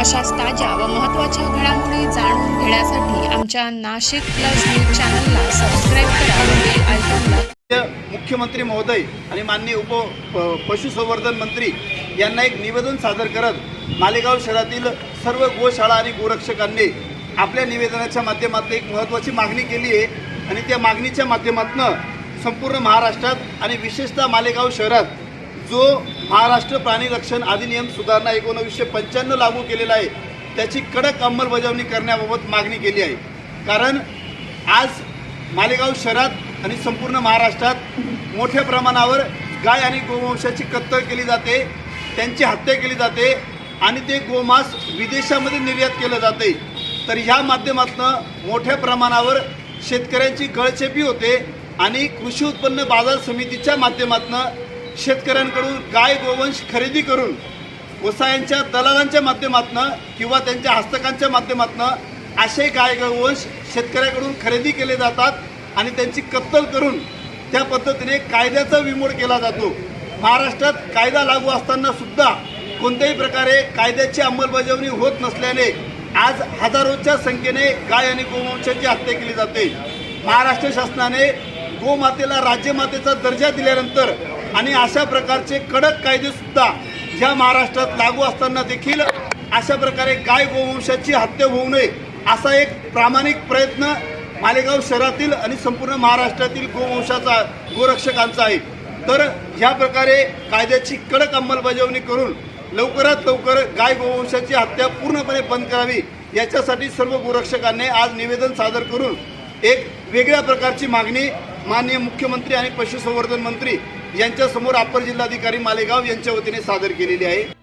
अशाच ताज्या व महत्त्वाच्या घडामोडी जाणून घेण्यासाठी आमच्या नाशिक प्लस न्यूज चॅनलला सबस्क्राईब करा बेल मुख्यमंत्री महोदय आणि माननीय उप प- पशुसंवर्धन मंत्री यांना एक निवेदन सादर करत मालेगाव शहरातील सर्व गोशाळा आणि गोरक्षकांनी आपल्या निवेदनाच्या माध्यमातून एक महत्त्वाची मागणी केली आहे. आणि त्या मागणीच्या माध्यमातून संपूर्ण महाराष्ट्रात आणि विशेषतः मालेगाव शहरात जो महाराष्ट्र प्राणी रक्षण अधिनियम सुधारणा एकोणावीसशे पंच्याण्णव लागू केलेला आहे त्याची कडक अंमलबजावणी करण्याबाबत मागणी केली आहे. कारण आज मालेगाव शहरात आणि संपूर्ण महाराष्ट्रात मोठ्या प्रमाणावर गाय आणि गोवंशाची कत्तल केली जाते त्यांची हत्या केली जाते आणि ते गोमांस विदेशामध्ये निर्यात केलं जाते. तर ह्या माध्यमातून मोठ्या प्रमाणावर शेतकऱ्यांची गळचेपी होते आणि कृषी उत्पन्न बाजार समितीच्या माध्यमातून शेतकऱ्यांकडून गाय गोवंश खरेदी करून व्यवसायांच्या दलालांच्या माध्यमातून किंवा त्यांच्या हस्तकांच्या माध्यमातून असे गाय गोवंश शेतकऱ्याकडून खरेदी केले जातात आणि त्यांची कत्तल करून त्या पद्धतीने कायद्याचा विमोड केला जातो. महाराष्ट्रात कायदा लागू असताना सुद्धा कोणत्याही प्रकारे कायद्याची अंमलबजावणी होत नसल्याने आज हजारोच्या संख्येने गाय आणि गोवंशाची हत्या केली जाते. महाराष्ट्र शासनाने गोमातेला राज्यमातेचा दर्जा दिल्यानंतर आणि अशा प्रकारचे कडक कायदेसुद्धा ह्या ज्या महाराष्ट्रात लागू असताना देखील अशा प्रकारे गाय गोवंशाची हत्या होऊ नये असा एक प्रामाणिक प्रयत्न मालेगाव शहरातील आणि संपूर्ण महाराष्ट्रातील गोवंशाचा गोरक्षकांचा आहे. तर ह्या प्रकारे कायद्याची कडक अंमलबजावणी करून लवकरात लवकर गाय गोवंशाची हत्या पूर्णपणे बंद करावी याच्यासाठी सर्व गोरक्षकांनी आज निवेदन सादर करून एक वेगळ्या प्रकारची मागणी माननीय मुख्यमंत्री आणि पशुसंवर्धन मंत्री यांच्यासमोर अप्पर जिल्हाधिकारी मालेगाव यांच्या वतीने सादर केलेली आहे.